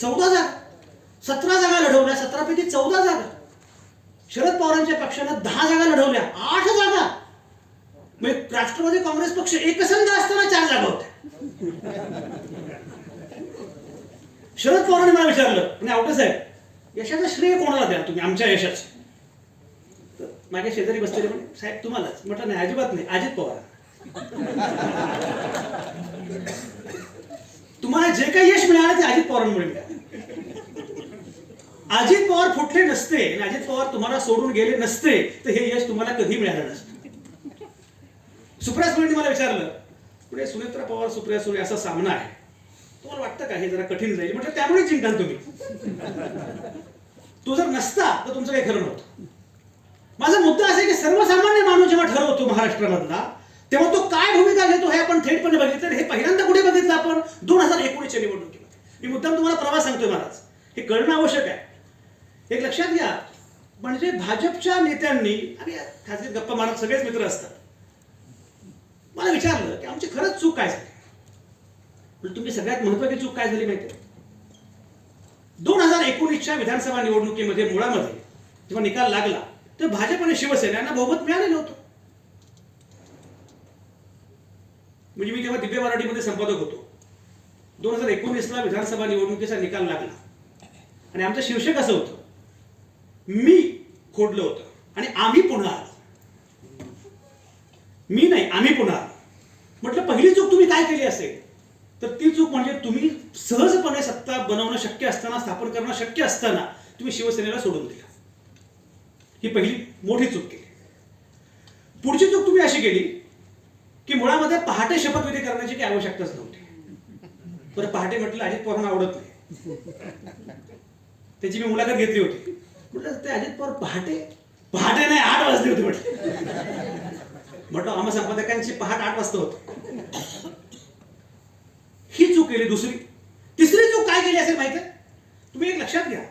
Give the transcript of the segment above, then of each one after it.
चौदा जागा. सतरा जागा लढवल्या. सतरापैकी चौदा जागा. शरद पवारांच्या पक्षानं दहा जागा लढवल्या. आठ जागा. म्हणजे राष्ट्रवादी काँग्रेस पक्ष एकसंध असताना चार जागा होत्या. शरद पवारांनी मला विचारलं आणि आवटे साहेब यशाचं श्रेय कोणाला द्या तुम्ही? आमच्या यशाचं. तर माझ्या शेजारी बसलेले म्हणजे साहेब तुम्हालाच. म्हटलं नाही अजिबात नाही. अजित पवार. तुम्हाला जे काही यश मिळालं ते अजित पवारांमुळे मिळालं. अजित पवार फुटले नसते आणि अजित पवार तुम्हाला सोडून गेले नसते तर हे यश तुम्हाला कधी मिळालं नसतं. सुप्रिया सुळेंनी मला विचारलं पुढे सुनेत्रा पवार सुप्रिया सुळे असा सामना आहे. तुम्हाला वाटतं का हे जरा कठीण जाईल? म्हटलं त्यामुळे जिंकाल तुम्ही. तो जर नसता तर तुमचं काही खरं नव्हतं. माझा मुद्दा असा आहे की सर्वसामान्य माणूस जेव्हा ठरवतो महाराष्ट्रामधला तेव्हा तो काय भूमिका घेतो हे आपण थेटपणे बघितलं हे पहिल्यांदा कुठे बघितलं आपण? दोन हजार एकोणीसच्या निवडणुकीमध्ये. मी मुद्दाम तुम्हाला प्रवास सांगतोय महाराज. हे कळणं आवश्यक आहे. एक लक्षात घ्या. म्हणजे भाजपच्या नेत्यांनी आणि खासगी गप्पा मारत सगळेच मित्र असतात. मला विचारलं की आमची खरंच चूक काय झाली? म्हणजे तुम्ही सगळ्यात महत्वाची चूक काय झाली माहिती दोन हजार एकोणीसच्या विधानसभा निवडणुकीमध्ये मुळामध्ये जेव्हा निकाल लागला तर भाजप आणि शिवसेना यांना बहुमत मिळालेलं होतं. म्हणजे मी तेव्हा दिव्य मराठीमध्ये संपादक होतो. दोन हजार एकोणीसला विधानसभा निवडणुकीचा निकाल लागला. आणि आमचं शीर्षक असं होतं मी खोडलं होतं आणि आम्ही पुन्हा आलो. मी नाही आम्ही पुन्हा आलो. म्हटलं पहिली चूक तुम्ही काय केली असेल? तर ती चूक म्हणजे तुम्ही सहजपणे सत्ता बनवणं शक्य असताना स्थापन करणं शक्य असताना तुम्ही शिवसेनेला सोडून दिला. ही पहिली मोठी चूक केली. पुढची चूक तुम्ही अशी केली की मुळामध्ये पहाटे शपथविधी करण्याची काही आवश्यकताच नव्हती. बरं पहाटे म्हटलं अजित पवारांना आवडत नाही. त्याची मी मुलाखत घेतली होती. म्हटलं ते अजित पवार पहाटे पहाटे नाही आठ वाजले होते म्हटलं. म्हटलं आम्हा संपादकांची पहाट आठ वाजता होते. ही चूक केली दुसरी. तिसरी चूक काय केली असेल माहिती तुम्ही एक लक्षात घ्या.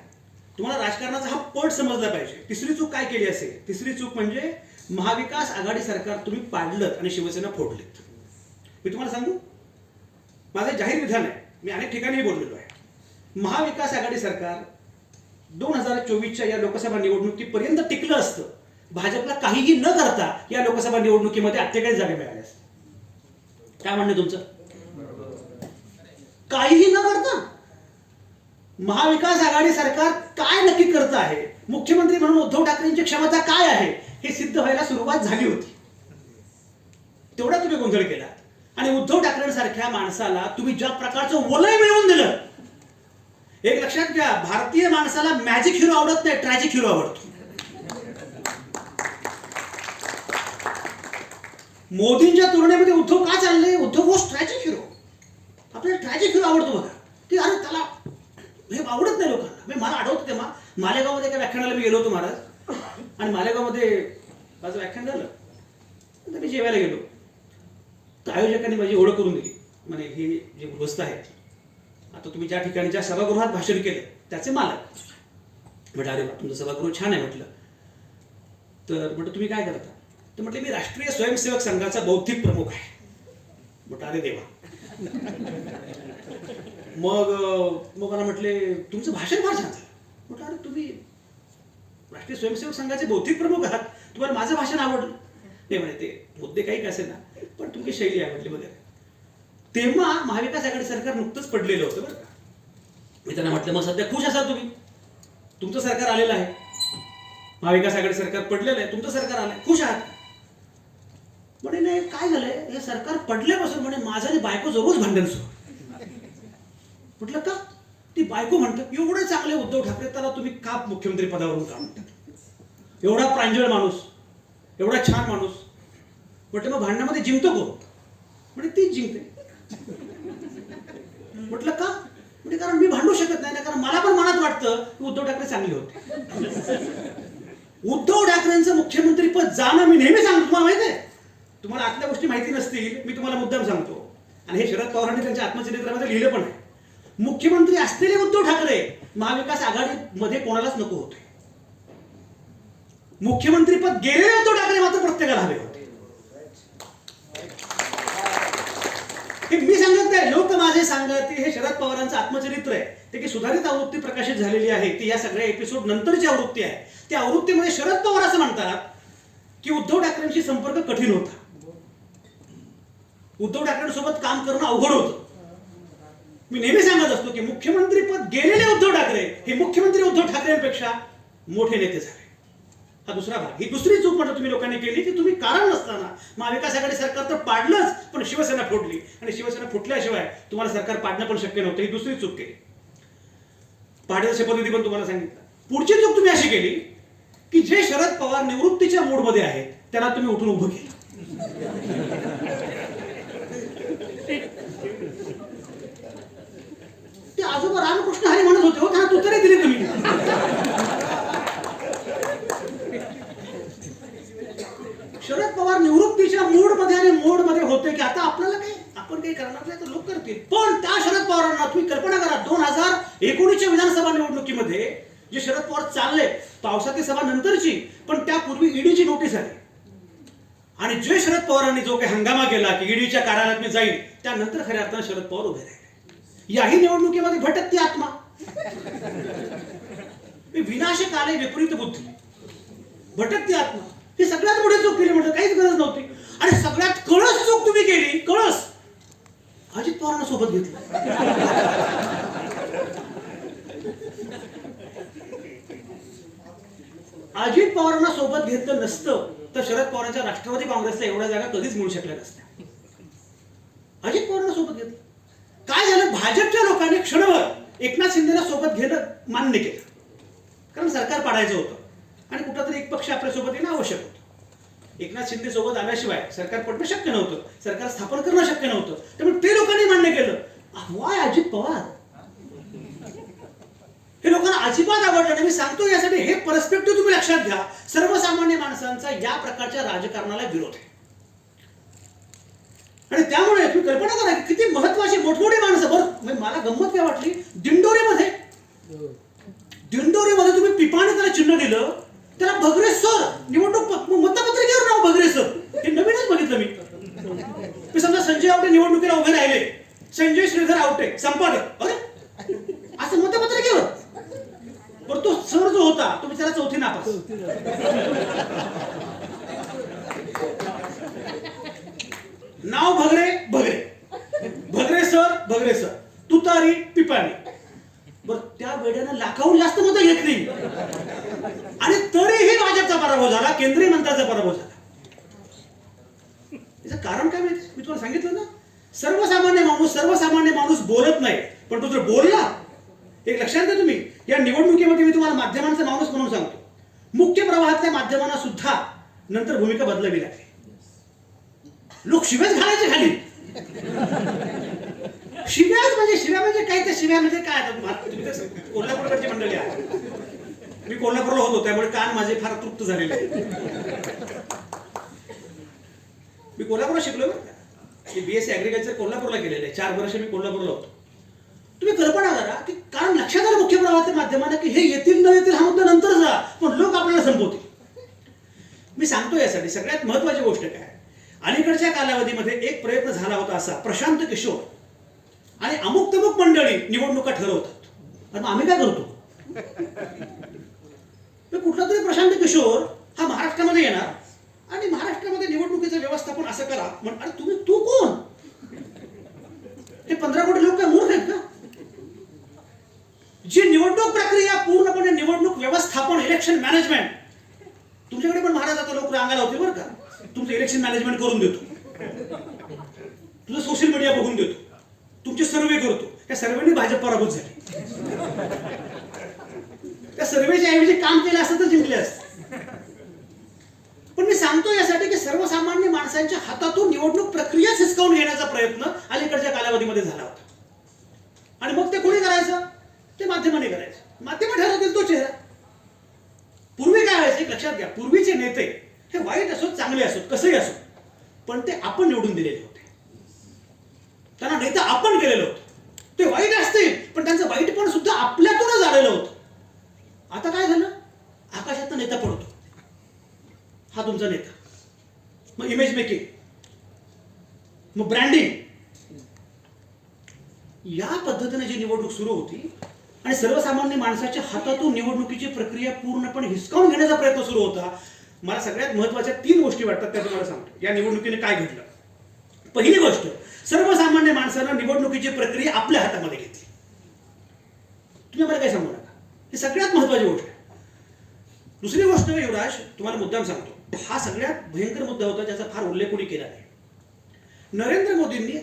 तुम्हाला राजकारणाचा हा पट समजला पाहिजे. तिसरी चूक काय केली असेल? तिसरी चूक म्हणजे महाविकास आघाडी सरकार तुम्ही पाडलं आणि शिवसेना फोडलीत मी तुम्हाला सांगू? माझं जाहीर विधान आहे. मी अनेक ठिकाणी बोललेलो आहे. महाविकास आघाडी सरकार दोन हजार चोवीसच्या या लोकसभा निवडणुकीपर्यंत टिकलं असतं. भाजपला काहीही न करता या लोकसभा निवडणुकीमध्ये अठ्ठेचाळीस जागा मिळाल्या असत्या काय म्हणणं तुमचं? काहीही न करता. महाविकास आघाडी सरकार काय नक्की करत आहे? मुख्यमंत्री म्हणून उद्धव ठाकरेंची क्षमता काय आहे? हे सिद्ध व्हायला सुरुवात झाली होती. तेवढा तुम्ही गोंधळ केला. आणि उद्धव ठाकरेंसारख्या माणसाला तुम्ही ज्या प्रकारचं वलय मिळवून दिलं एक लक्षात घ्या भारतीय माणसाला मॅजिक हिरो आवडत नाही ट्रॅजिक हिरो आवडतो. मोदींच्या तुलनेमध्ये उद्धव का चालले? उद्धव वॉज ट्रॅजिक हिरो आपल्याला ट्रॅजिक हिरो आवडतो बघा. की अरे त्याला हे आवडत नाही लोकांना. म्हणजे मला आठवतं तेव्हा. मालेगावमध्ये एका व्याख्यानाला मी गेलो होतो महाराज. आणि मालेगावमध्ये माझं व्याख्यान झालं तर मी जेवायला गेलो. तर आयोजकांनी माझी ओळख करून दिली. म्हणे हे जे गृहस्थ आहेत आता तुम्ही ज्या ठिकाणी ज्या सभागृहात भाषण केलं त्याचे मालक. म्हटलं अरे तुमचं सभागृह छान आहे म्हटलं. तर म्हटलं तुम्ही काय करता? तर म्हटलं मी राष्ट्रीय स्वयंसेवक संघाचा बौद्धिक प्रमुख आहे. म्हटलं अरे देवा. मग मग मला म्हटले तुमचं भाषण फार छान झालं. म्हटलं अरे तुम्ही ते स्वयंसेवक संघाचे बौद्धिक प्रमुख आहात. तुम्हाला माझं भाषण आवडलं. ते म्हणे ते मुद्दे काही कसे असे ना पण तुमची शैली आवडली वगैरे तेव्हा महाविकास आघाडी सरकार नुकतंच पडलेलं होतं बरं का. मी त्यांना म्हटलं मग सध्या खुश असाल तुम्ही. तुमचं सरकार आलेलं आहे. महाविकास आघाडी सरकार पडलेलं आहे. तुमचं सरकार आलंय. खुश आहात. म्हणे नाही काय झालंय? हे सरकार पडल्यापासून म्हणे माझं आणि बायकोचं रोज भांडण सुरू म्हटलं का? ती बायको म्हणतात एवढे चांगले उद्धव ठाकरे त्याला तुम्ही का मुख्यमंत्री पदावरून का म्हणतात एवढा प्रांजळ माणूस एवढा छान माणूस. म्हटलं मग भांडणामध्ये जिंकतो कोण? म्हणजे तीच जिंकते. म्हटलं का? म्हणजे कारण मी भांडू शकत नाही ना कारण मला पण मनात वाटतं की उद्धव ठाकरे चांगले होते. उद्धव ठाकरेंचं मुख्यमंत्री पद जाणं मी नेहमी सांगतो तुम्हाला माहिती आहे? तुम्हाला आतल्या गोष्टी माहिती नसतील मी तुम्हाला मुद्दाम सांगतो. आणि हे शरद पवारांनी त्यांच्या आत्मचरित्रामध्ये लिहिलं पण आहे. मुख्यमंत्री असलेले उद्धव ठाकरे महाविकास आघाडीमध्ये कोणालाच नको होते. मुख्यमंत्रीपद गेलेले उद्धव ठाकरे मात्र प्रत्येकाला हवे होते. हे मी सांगत नाही लोक माझे सांगत हे शरद पवारांचं आत्मचरित्र आहे. ते की सुधारित आवृत्ती प्रकाशित झालेली आहे ती या सगळ्या एपिसोड नंतरची आवृत्ती आहे. त्या आवृत्तीमध्ये शरद पवार असं म्हणतात की उद्धव ठाकरेंशी संपर्क कठीण होता. उद्धव ठाकरेंसोबत काम करणं अवघड होतं. मी नेहमी सांगत असतो की मुख्यमंत्री पद गेलेले उद्धव ठाकरे हे मुख्यमंत्री उद्धव ठाकरेंपेक्षा मोठे नेते झाले. हा दुसरा भाग. ही दुसरी चूक म्हणजे तुम्ही लोकांनी केली की तुम्ही कारण नसताना. महाविकास आघाडी सरकार तर पाडलंच पण शिवसेना फोडली. आणि शिवसेना फुटल्याशिवाय तुम्हाला सरकार पाडणं पण शक्य नव्हतं. ही दुसरी चूक केली. पाडण्याचा शपथविधी पण तुम्हाला सांगितलं. पुढची चूक तुम्ही अशी केली की जे शरद पवार निवृत्तीच्या मूडमध्ये आहेत त्यांना तुम्ही उठून उभं केलं. ते आजोबा रामकृष्ण हरी म्हणत होते हो त्यांना तू तरी दिली तुम्ही शरद पवार निवृत्तीच्या मूडमध्ये आणि मोडमध्ये होते की आता आपल्याला काही आपण काही करणार नाही तर लोक करतील पण त्या शरद पवारांना तुम्ही कल्पना करा दोन हजार एकोणीसच्या विधानसभा निवडणुकीमध्ये जे शरद पवार चालले पावसाची सभा नंतरची पण त्यापूर्वी ईडीची नोटीस आली. आणि जे शरद पवारांनी जो काही हंगामा केला की ईडीच्या कार्यालयात मी जाईल त्यानंतर खऱ्या अर्थानं शरद पवार उभे राहिले. याही निवडणुकीमध्ये भटकती आत्मा. विनाशक आले विपरीत बुद्धी. भटकती आत्मा. ही सगळ्यात मोठी चूक केली म्हणजे काहीच गरज नव्हती. आणि सगळ्यात कळस चूक तुम्ही केली कळस. अजित पवारांना सोबत घेतलं. अजित पवारांना सोबत घेतलं नसतं तर शरद पवारांच्या राष्ट्रवादी काँग्रेसला एवढ्या जागा कधीच मिळू शकल्या नसत्या. अजित पवारांना सोबत घेतलं काय झालं? भाजपच्या लोकांनी क्षणभर एकनाथ शिंदेला सोबत घेणं मान्य केलं. कारण सरकार पाडायचं होतं. आणि कुठंतरी तरी एक पक्ष आपल्यासोबत येणं आवश्यक होतं. एकनाथ शिंदे सोबत आल्याशिवाय सरकार पडणं शक्य नव्हतं. सरकार स्थापन करणं शक्य नव्हतं. त्यामुळे ते लोकांनी मान्य केलं. वाय अजित पवार? हे लोकांना अजिबात आवडलं नाही. मी सांगतो यासाठी हे परस्पेक्टिव्ह तुम्ही लक्षात घ्या. सर्वसामान्य माणसांचा या प्रकारच्या राजकारणाला विरोध आहे. आणि त्यामुळे तुम्ही कल्पना करा की किती महत्वाची मोठमोठी माणसं बरं म्हणजे मला गंमत काय वाटली दिंडोरीमध्ये दिंडोरीमध्ये तुम्ही पिपाने त्याला चिन्ह दिलं त्याला भगरे सर निवडणूक प- मतपत्रिकेवर नाव भगरे सर हे नवीनच बघितलं मी मी समजा संजय आवटे निवडणुकीला उभे राहिले संजय श्रीधर आवटे संपादक अरे असं मतपत्रिकेवर बरं तो सर जो होता तो बिचारा चौथी नापास नाव भगरे भगरे भगरे सर भगरे सर तुतारी पिपाणी. बर त्या वेड्यानं लाखाहून जास्त मतं घेतली. आणि तरीही भाजपचा पराभव झाला केंद्रीय मंत्र्याचा पराभव झाला. याचं कारण काय माहिती? मी तुम्हाला सांगितलं ना? सर्वसामान्य माणूस सर्वसामान्य माणूस बोलत नाही. पण तो जर बोलला एक लक्षात घ्या तुम्ही या निवडणुकीमध्ये मी तुम्हाला माध्यमांचा माणूस म्हणून सांगतो. मुख्य प्रवाहातल्या माध्यमांना सुद्धा नंतर भूमिका बदलावी लागली लोक शिवेच घालायचे खाली. म्हणजे शिव्या म्हणजे काय? त्या शिव्या म्हणजे काय आता कोल्हापूरकडची मंडळी आहे मी कोल्हापूरला होतो त्यामुळे कान माझे फार तृप्त झालेले मी कोल्हापूरला शिकलो मी बी एस सी कोल्हापूरला केलेलं आहे. चार वर्ष मी कोल्हापूरला होतो. तुम्ही कल्पना करा की कारण लक्षात आलं मुख्य प्रवाहाच्या माध्यमाने की हे येतील न येतील हा मुद्दा नंतर जा पण लोक आपल्याला संपवतील. मी सांगतो यासाठी सगळ्यात महत्वाची गोष्ट काय? अलीकडच्या कालावधीमध्ये एक प्रयत्न झाला होता असा प्रशांत किशोर. आणि अमुक तमुक मंडळी निवडणुका ठरवतात. आणि मग आम्ही काय करतो? तर कुठला तरी प्रशांत किशोर हा महाराष्ट्रामध्ये येणार आणि महाराष्ट्रामध्ये निवडणुकीचं व्यवस्थापन असं करा म्हण अरे तुम्ही तू कोण? हे पंधरा कोटी लोक काय मूर्ख आहेत का? जी निवडणूक प्रक्रिया पूर्णपणे निवडणूक व्यवस्थापन इलेक्शन मॅनेजमेंट तुमच्याकडे पण महाराज आता लोक रांगायला होते बरं का? तुमचं इलेक्शन मॅनेजमेंट करून देतो. तुझं सोशल मीडिया बघून देतो. तुमचे सर्वे करतो. त्या सर्वेने भाजप पराभूत झाली. त्या सर्वेच्या ऐवजी काम केलं असतं तर जिंकले असते. पण मी सांगतो यासाठी की सर्वसामान्य माणसांच्या हातातून निवडणूक प्रक्रिया हिसकावून घेण्याचा प्रयत्न अलीकडच्या कालावधीमध्ये झाला होता. आणि मग ते कोणी करायचं? ते माध्यमाने करायचं. माध्यम ठरवतील तो चेहरा. पूर्वी काय व्हायचं? लक्षात घ्या. पूर्वीचे नेते हे वाईट असोत चांगले असोत कसंही असो पण ते आपण निवडून दिलेले कारण त्यांना नेता आपण केलेलं होतं. ते वाईट असतील पण त्यांचं वाईट पण सुद्धा आपल्यातूनच आलेलं होतं. आता काय झालं? आकाशात नेता पडतो. हा तुमचा नेता. मग इमेज मेकिंग मग ब्रँडिंग या पद्धतीने जी निवडणूक सुरू होती आणि सर्वसामान्य माणसाच्या हातातून निवडणुकीची प्रक्रिया पूर्णपणे हिसकावून घेण्याचा प्रयत्न सुरू होता मला सगळ्यात महत्त्वाच्या तीन गोष्टी वाटतात त्या तुम्हाला सांगतो. या निवडणुकीने काय घडलं? पहिली गोष्ट सर्वसामान्य माणसानं निवडणुकीची प्रक्रिया आपल्या हातामध्ये घेतली. तुम्ही मला काय सांगू नका? ही सगळ्यात महत्वाची गोष्ट आहे. दुसरी गोष्ट युवराज तुम्हाला मुद्दाम सांगतो. हा सगळ्यात भयंकर मुद्दा होता ज्याचा फार उल्लेख कोणी केला नाही. नरेंद्र मोदींनी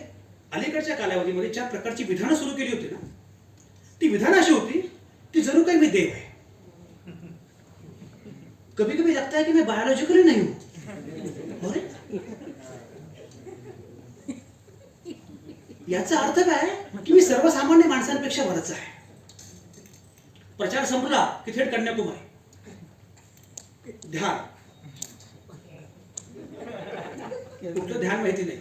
अलीकडच्या कालावधीमध्ये ज्या प्रकारची विधानं सुरू केली होती ना ती विधानं अशी होती की जणू काही मी देव आहे. कभी कभी लगता है कि मैं बायोलॉजिकली नहीं हूं. याचा अर्थ काय? की मी सर्वसामान्य माणसांपेक्षा वरच आहे. प्रचार संपला की थेट कन्याकुमारी. ध्यान. कुठलं ध्यान माहिती नाही.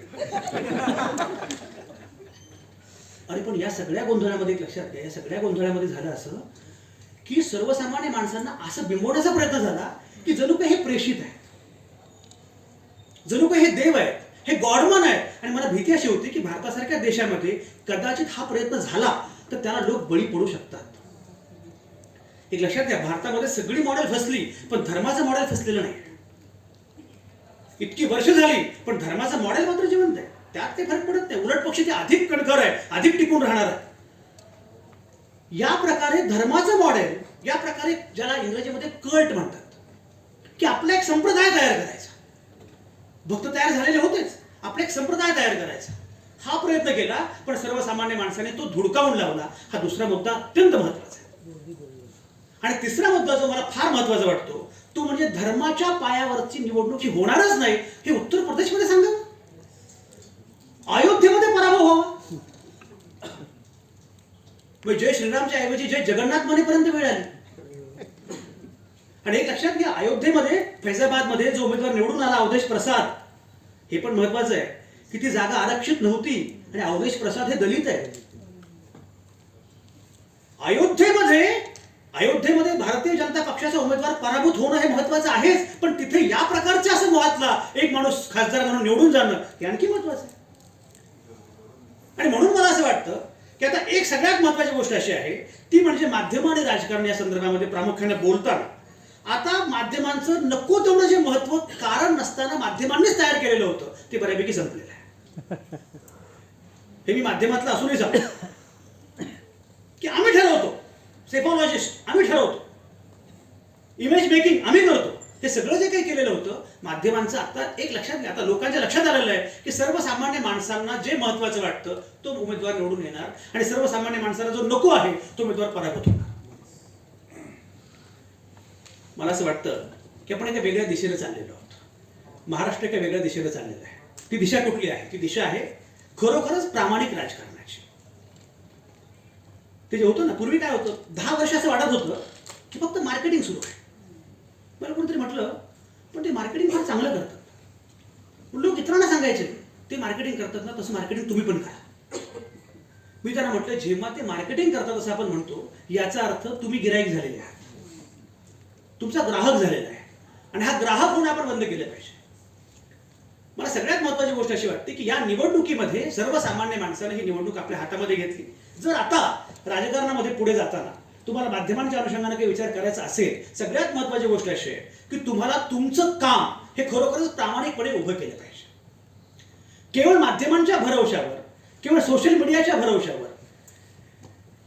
अरे पण या सगळ्या गोंधळामध्ये लक्षात घ्या या सगळ्या गोंधळामध्ये झालं असं की सर्वसामान्य माणसांना असं बिंबवण्याचा प्रयत्न झाला की जणू काही हे प्रेषित आहे. जणू काही हे देव आहेत हे गॉडमन आहे. आणि मला भीती अशी होती की भारतासारख्या देशामध्ये कदाचित हा प्रयत्न झाला तर त्याला लोक बळी पडू शकतात. एक लक्षात घ्या भारतामध्ये सगळी मॉडेल फसली पण धर्माचं मॉडेल फसलेलं नाही. इतकी वर्ष झाली पण धर्माचं मॉडेल मात्र जिवंत आहे. त्यात ते फरक पडत नाही. उलट पक्ष ते अधिक कणखर आहे अधिक टिकून राहणार आहे या प्रकारे धर्माचं मॉडेल या प्रकारे ज्याला इंग्रजीमध्ये कल्ट म्हणतात की आपला एक संप्रदाय तयार करायचा. भक्त तयार झालेले होतेच. आपला एक संप्रदाय तयार करायचा. हा प्रयत्न केला पण सर्वसामान्य माणसाने तो धुडकावून लावला. हा दुसरा मुद्दा अत्यंत महत्त्वाचा आहे. आणि तिसरा मुद्दा जो मला फार महत्त्वाचा वाटतो तो म्हणजे धर्माच्या पायावरची निवडणूक ही होणारच नाही हे उत्तर प्रदेशमध्ये सांगा. अयोध्येमध्ये पराभव व्हावा. मग जय श्रीरामच्या ऐवजी जय जगन्नाथ मनेपर्यंत वेळ आली. आणि एक लक्षात घ्या अयोध्येमध्ये फैजाबादमध्ये जो उमेदवार निवडून आला अवधेश प्रसाद हे पण महत्वाचं आहे की ती जागा आरक्षित नव्हती आणि अवधेश प्रसाद हे दलित आहे अयोध्येमध्ये अयोध्येमध्ये भारतीय जनता पक्षाचा उमेदवार पराभूत होणं हे महत्वाचं आहेच पण तिथे या प्रकारच्या असं मुहातला एक माणूस खासदार म्हणून निवडून जाणं हे आणखी महत्वाचं आहे. आणि म्हणून मला असं वाटतं की आता एक सगळ्यात महत्वाची गोष्ट अशी आहे ती म्हणजे माध्यम आणि राजकारण या संदर्भामध्ये प्रामुख्याने बोलताना आता माध्यमांचं नको तेवढं जे महत्त्व कारण नसताना माध्यमांनीच तयार केलेलं होतं ते बऱ्यापैकी संपलेलं आहे. हे मी माध्यमातलं असूनही सांगतो. की आम्ही ठरवतो सेफॉलॉजिस्ट आम्ही ठरवतो. इमेज मेकिंग आम्ही करतो. हे सगळं जे काही केलेलं होतं माध्यमांचं आता एक लक्षात घ्या आता लोकांच्या लक्षात आलेलं आहे की सर्वसामान्य माणसांना जे महत्वाचं वाटतं तो उमेदवार निवडून येणार. आणि सर्वसामान्य माणसाला जो नको आहे तो उमेदवार पराभूत होणार. मला असं वाटतं की आपण एका वेगळ्या दिशेने चाललेलो आहोत. महाराष्ट्र एका वेगळ्या दिशेने चाललेला आहे. ती दिशा कुठली आहे? ती दिशा आहे खरोखरच प्रामाणिक राजकारणाची. ते जे होतं ना पूर्वी काय होतं? दहा वर्ष असं वाटत होतं की फक्त मार्केटिंग सुरू आहे. मला कोणतरी म्हटलं पण ते मार्केटिंग फार चांगलं करतात. पण लोक इतरांना सांगायचे ते मार्केटिंग करतात ना तसं मार्केटिंग तुम्ही पण करा. मी त्यांना म्हटलं जेव्हा ते मार्केटिंग करतात असं आपण म्हणतो याचा अर्थ तुम्ही गिराईक झालेले आहात. तुमचा ग्राहक झालेला आहे. आणि हा ग्राहक होणं आपण बंद केलं पाहिजे. मला सगळ्यात महत्वाची गोष्ट अशी वाटते की या निवडणुकीमध्ये सर्वसामान्य माणसानं ही निवडणूक आपल्या हातामध्ये घेतली. जर आता राजकारणामध्ये पुढे जाताना तुम्हाला माध्यमांच्या अनुषंगाने काही विचार करायचा असेल सगळ्यात महत्वाची गोष्ट अशी आहे की तुम्हाला तुमचं काम हे खरोखरच प्रामाणिकपणे उभं केलं पाहिजे. केवळ माध्यमांच्या भरवशावर केवळ सोशल मीडियाच्या भरवशावर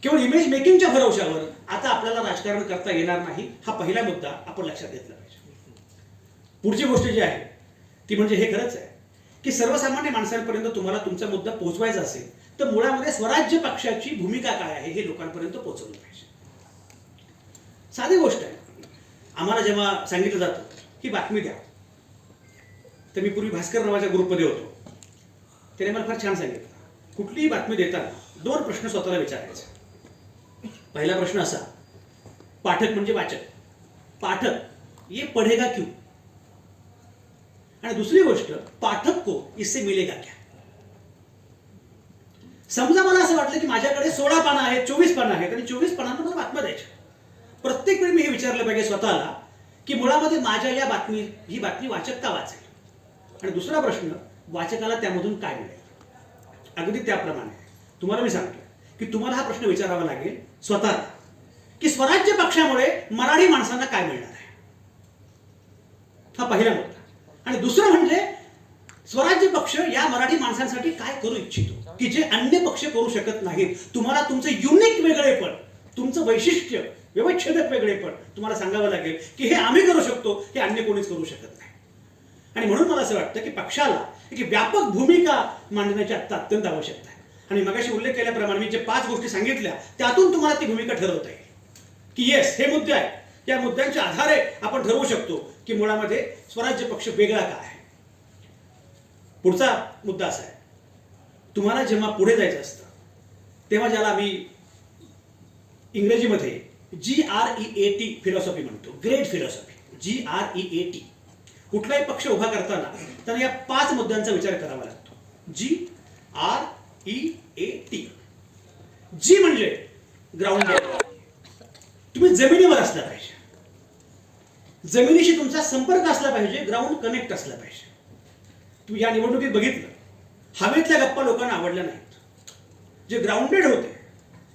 केवळ इमेज मेकिंगच्या भरवशावर आता आपल्याला राजकारण करता येणार नाही हा पहिला मुद्दा आपण लक्षात घेतला पाहिजे. पुढची गोष्ट जी आहे ती म्हणजे हे खरंच आहे की सर्वसामान्य माणसांपर्यंत तुम्हाला तुमचा मुद्दा पोहोचवायचा असेल तर मुळामध्ये स्वराज्य पक्षाची भूमिका काय आहे हे लोकांपर्यंत पोहोचवलं पाहिजे. साधी गोष्ट आहे. आम्हाला जेव्हा सांगितलं जातं की बातमी द्या. तर मी पूर्वी भास्कर नावाच्या ग्रुपमध्ये होतो. त्याने मला फार छान सांगितलं. कुठलीही बातमी देताना दोन प्रश्न स्वतःला विचारायचे. पहिला प्रश्न असा. पाठक म्हणजे वाचक. पाठक ये पढेगा क्यों? आणि दुसरी गोष्ट पाठक को इससे मिलेगा क्या? समजा मला असं वाटलं की माझ्याकडे सोळा पानं आहेत चोवीस पानं आहेत आणि चोवीस पानांना मला बातम्या द्यायच्या प्रत्येक वेळी मी हे विचारलं पाहिजे स्वतःला की मुळामध्ये माझ्या या बातमी ही बातमी वाचक का वाचेल. आणि दुसरा प्रश्न वाचकाला त्यामधून काय मिळेल? अगदी त्याप्रमाणे. तुम्हाला मी सांगतो की तुम्हाला हा प्रश्न विचारावा लागेल स्वतः. की स्वराज्य पक्षामुळे मराठी माणसांना काय मिळणार आहे? हा पहिला मुद्दा. आणि दुसरं म्हणजे स्वराज्य पक्ष या मराठी माणसांसाठी काय करू इच्छितो? की जे अन्य पक्ष करू शकत नाहीत. तुम्हाला तुमचं युनिक वेगळेपण तुमचं वैशिष्ट्य व्यवच्छेदक वेगळेपण तुम्हाला सांगावं लागेल की हे आम्ही करू शकतो हे अन्य कोणीच करू शकत नाही. आणि म्हणून मला असं वाटतं की पक्षाला एक व्यापक भूमिका मांडण्याची आत्ता अत्यंत आवश्यकता आहे. आणि मगाशी उल्लेख केल्याप्रमाणे मी जे पाच गोष्टी सांगितल्या त्यातून तुम्हाला ती भूमिका ठरवता येईल. की येस हे मुद्दे आहेत. या मुद्द्यांच्या आधारे आपण ठरवू शकतो की मुळामध्ये स्वराज्य पक्ष वेगळा का आहे. पुढचा मुद्दा असा आहे. तुम्हाला जेव्हा पुढे जायचं असतं तेव्हा ज्याला आम्ही इंग्रजीमध्ये G R E A T philosophy म्हणतो. Great philosophy G R E A T कुठलाही पक्ष उभा करताना त्यांना या पाच मुद्द्यांचा विचार करावा लागतो. G R E A T. G म्हणजे ग्राउंड तुम्ही जमिनीवर असला पाहिजे. जमिनीशी तुमचा संपर्क असला पाहिजे ग्राउंड कनेक्ट असला पाहिजे. तू या निवडणुकीत बघितलं. हवेतल्या गप्पा लोकांना आवडल्या नाहीत. जे ग्राउंडेड होते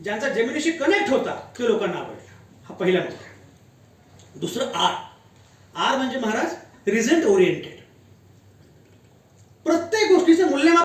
ज्यांचा जमिनीशी कनेक्ट होता ते लोकांना आवडला. हा पहिला मुद्दा. दुसरं आर आर म्हणजे महाराज रिझल्ट ओरिएंटेड प्रत्येक गोष्टीचं मूल्यमापन